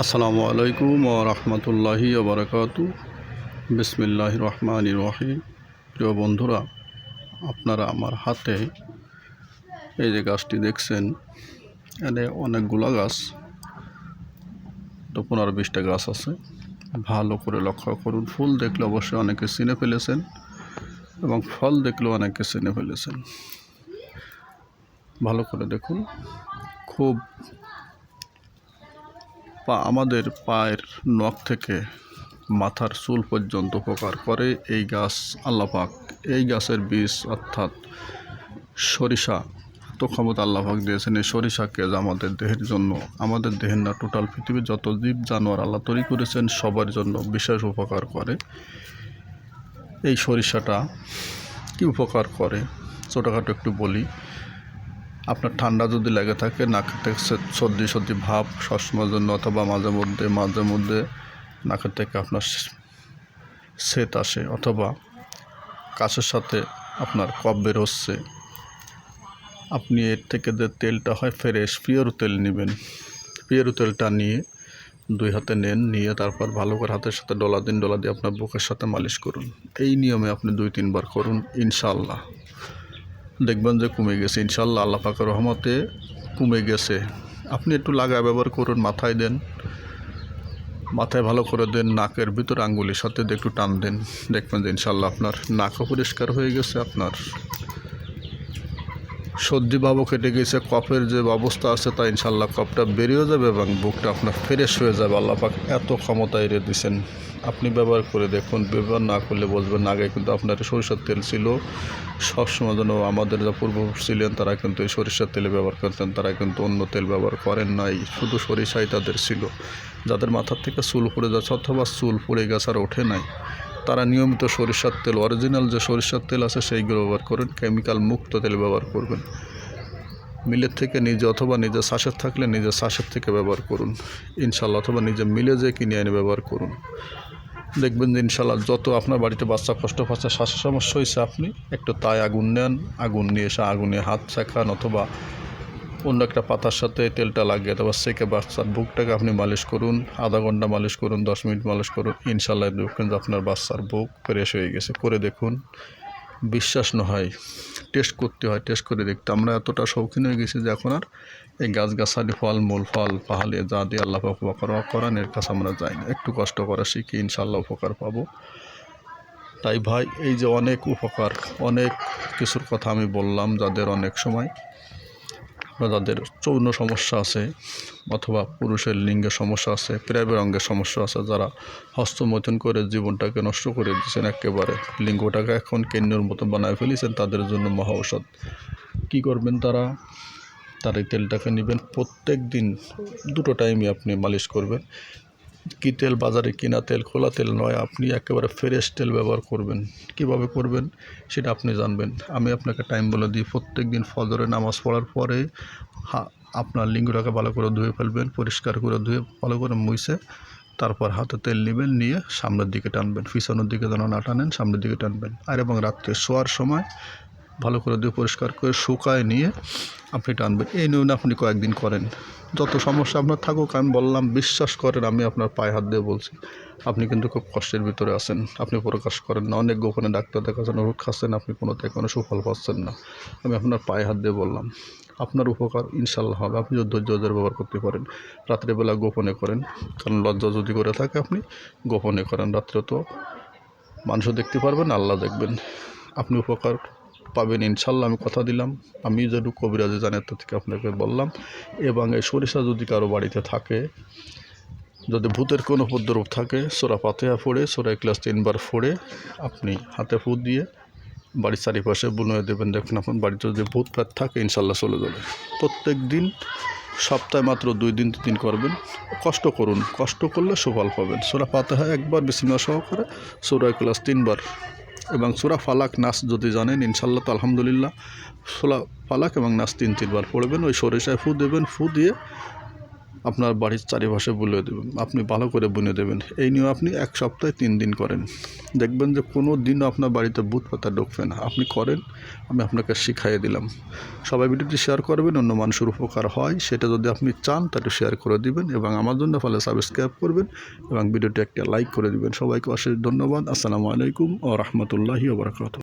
আসসালামু আলাইকুম ও রহমতুল্লাহি ওবরাকাত বিসমিল্লাহ রহমান রহিম। প্রিয় বন্ধুরা, আপনারা আমার হাতে এই যে গাছটি দেখছেন, এনে অনেকগুলা গাছ তো পনেরো বিশটা গাছ আছে। ভালো করে লক্ষ্য করুন। ফুল দেখলে অবশ্যই অনেকে চিনে ফেলেছেন এবং ফল দেখলেও অনেকে চিনে ফেলেছেন। ভালো করে দেখুন। খুব পা আমাদের পায়ের নখ থেকে মাথার চুল পর্যন্ত উপকার করে এই গাছ আল্লাপাক এই গাছের বীজ অর্থাৎ সরিষা তো ক্ষমতা আল্লাপাক দিয়েছেন এই সরিষাকে আমাদের দেহের জন্য, আমাদের দেহের না টোটাল পৃথিবীর যত জীব জানোয়ার আল্লাহ তৈরি করেছেন, সবার জন্য বিশেষ উপকার করে। এই সরিষাটা কি উপকার করে? ছোটোখাটো একটু বলি। আপনার ঠান্ডা যদি লেগে থাকে নাকের থেকে সর্দি সর্দি ভাব সবসময়ের জন্য অথবা মাঝে মধ্যে মাঝে মধ্যে নাকের থেকে আপনার সেত আসে অথবা কাছের সাথে আপনার কফ বের হচ্ছে, আপনি এর থেকে যে তেলটা হয় ফ্রেশ পিওর তেল নেবেন। পিওর তেলটা নিয়ে দুই হাতে নেন, নিয়ে তারপর ভালো করে হাতের সাথে ডলা দিন, ডলা দিয়ে আপনার বুকের সাথে মালিশ করুন। এই নিয়মে আপনি দুই তিনবার করুন ইনশাল্লাহ দেখবেন যে কমে গেছে। ইনশাল্লাহ আল্লাহ পাকের রহমতে কমে গেছে। আপনি একটু লাগা ব্যবহার করুন, মাথায় দেন। মাথায় ভালো করে দেন, নাকের ভিতর আঙ্গুলির সাথে একটু টান দেন। দেখবেন যে ইনশাল্লাহ আপনার নাকও পরিষ্কার হয়ে গেছে, আপনার সর্দি ভাবও কেটে গেছে, কফের যে অবস্থা আছে তা ইনশাল্লাহ কফটা বেরিয়ে যাবে এবং বুকটা আপনার ফ্রেশ হয়ে যাবে। আল্লাহ পাক এত ক্ষমতা এড়ে দিয়েছেন। আপনি ব্যবহার করে দেখুন, ব্যবহার না করলে বুঝবেন আগে কিন্তু আপনার সরিষার তেল ছিল। সবসময় যেন আমাদের যা পূর্বপুরুষ ছিলেন, তারা কিন্তু এই সরিষার তেলে ব্যবহার করতেন। তারা কিন্তু অন্য তেল ব্যবহার করেন নাই। শুধু সরিষাই তাদের ছিল। যাদের মাথার থেকে চুল পড়ে যাচ্ছে অথবা চুল পড়ে গেছে আর ওঠে নাই। তারা নিয়মিত সরিষার তেল অরিজিনাল যে সরিষার তেল আছে সেইগুলো ব্যবহার করুন কেমিক্যাল মুক্ত তেল ব্যবহার করবেন। মিলের থেকে নিজে অথবা নিজে শ্বাসের থাকলে নিজের শ্বাসের থেকে ব্যবহার করুন। ইনশাল্লাহ অথবা নিজে মিলে যে কিনে এনে ব্যবহার করুন। দেখবেন যে ইনশাল্লাহ যত আপনার বাড়িতে বাচ্চা কষ্ট পাচ্ছে, শ্বাসের সমস্যা হয়েছে আপনি একটু তাই আগুন নেন, আগুন নিয়ে এসে আগুনে হাত শেখান অথবা অন্য একটা পাতার সাথে তেলটা লাগিয়ে অথবা সেকে বাচ্চার বুকটাকে আপনি মালিশ করুন। আধা ঘণ্টা মালিশ করুন, দশ মিনিট মালিশ করুন। ইনশাল্লাহ দেখবেন যে আপনার বাচ্চার বুক ফ্রেশ হয়ে গেছে। করে দেখুন, বিশ্বাস না হয় টেস্ট করতে হয় টেস্ট করে দেখতে। আমরা এতটা শৌখিন হয়ে গেছি যে এখন আর এই গাছগাছালি ফল, মূল ফল, পাহাড়ে যা দিয়ে আল্লাহ পাক উপকার করান, এর কাছে আমরা যাই না। একটু কষ্ট করা শিখি ইনশাল্লাহ উপকার পাবো। তাই ভাই, এই যে অনেক উপকার, অনেক কিছুর কথা আমি বললাম যাদের অনেক সময়। বা যাদের সমস্যা আছে অথবা পুরুষের লিঙ্গে সমস্যা আছে প্রাইভেট অঙ্গের সমস্যা আছে, যারা হস্তমৈথুন করে জীবনটাকে নষ্ট করে দিয়েছেন একেবারে। লিঙ্গটাকে এখন কেন্দ্রের মতো বানায় ফেলেছেন, তাদের জন্য মহা ঔষধ। কী করবেন তারা? তার এই তেলটাকে নেবেন। প্রত্যেক দিন দুটো টাইমই আপনি মালিশ করবেন। কী তেল বাজারে কিনা তেল, খোলা তেল নয়, আপনি একেবারে ফ্রেশ তেল ব্যবহার করবেন। কীভাবে করবেন সেটা আপনি জানবেন। আমি আপনাকে টাইম বলে দিই প্রত্যেক দিন ফজরে নামাজ পড়ার পরে আপনার লিঙ্গটাকে ভালো করে ধুয়ে ফেলবেন, পরিষ্কার করে ধুয়ে ভালো করে মুছে, তারপর হাতে তেল নেবেন, নিয়ে সামনের দিকে টানবেন। পিছনের দিকে যেন না টানেন, সামনের দিকে টানবেন। আর এবং রাত্রে শোয়ার সময় ভালো করে দিয়ে পরিষ্কার করে শুকায় নিয়ে আপনি টানবেন। এই নিয়ম আপনি কয়েকদিন করেন। যত সমস্যা আপনার থাকুক, আমি বললাম, বিশ্বাস করেন, আমি আপনার পায়ে হাত দিয়ে বলছি। আপনি কিন্তু খুব কষ্টের ভিতরে আছেন। আপনি প্রকাশ করেন না। অনেক গোপনে ডাক্তার দেখাচ্ছেন, ওষুধ খাচ্ছেন, আপনি কোনোতে কোনো সুফল পাচ্ছেন না। আমি আপনার পায়ে হাত দিয়ে বললাম, আপনার উপকার ইনশাল্লাহ হবে। আপনি যদি ধৈর্য ধরে ব্যবহার করতে পারেন। রাত্রেবেলা গোপনে করেন, কারণ লজ্জা যদি করে থাকে আপনি, গোপনে করেন। রাত্রে তো মানুষও দেখতে পারবেন, আল্লাহ দেখবেন। আপনি উপকার পাবেন, ইনশাল্লাহ আমি কথা দিলাম। আমি যেটু কবিরাজে জানি এত থেকে আপনাকে বললাম। এবং এই সরিষা যদি কারও বাড়িতে থাকে, যদি ভূতের কোনো উপদ্রব থাকে, সোরা পাতেয়া ফোড়ে সোরা ক্লাস তিনবার ফোড়ে আপনি হাতে ফুট দিয়ে বাড়ির চারিপাশে বুনিয়ে দেবেন। দেখুন আপনার বাড়িতে যদি ভূত প্যাত থাকে, ইনশাল্লাহ চলে যাবে। প্রত্যেক দিন, সপ্তাহে মাত্র দুই দিন, তিন করবেন। কষ্ট করুন। কষ্ট করলে সুফল পাবেন। সোরা পাতেহা একবার বিসিমা সহকারে, সোরা ক্লাস তিনবার এবং সুরা ফালাক নাস যদি জানেন ইনশাল্লাহ তো আলহামদুলিল্লাহ। সোলা ফালাক এবং নাস তিন তিনবার পড়বেন, ওই সরিষায় ফু দেবেন, ফু দিয়ে আপনার বাড়ির চারিপাশে বুলে দেবেন, আপনি ভালো করে বুনে দেবেন। এই নিয়ে আপনি এক সপ্তাহে তিন দিন করেন। দেখবেন যে কোনো দিনও আপনার বাড়িতে বুথ পাতা ঢুকবে না। আপনি করেন, আমি আপনাকে শিখাইয়ে দিলাম। সবাই ভিডিওটি শেয়ার করবেন, অন্য মানুষের উপকার হয়। সেটা যদি আপনি চান, তাহলে শেয়ার করে দিবেন এবং আমার জন্য ফলে সাবস্ক্রাইব করবেন এবং ভিডিওটি একটা লাইক করে দিবেন। সবাইকে অশেষ ধন্যবাদ। আসসালামু আলাইকুম ও রহমতুল্লাহি ওবরাকাত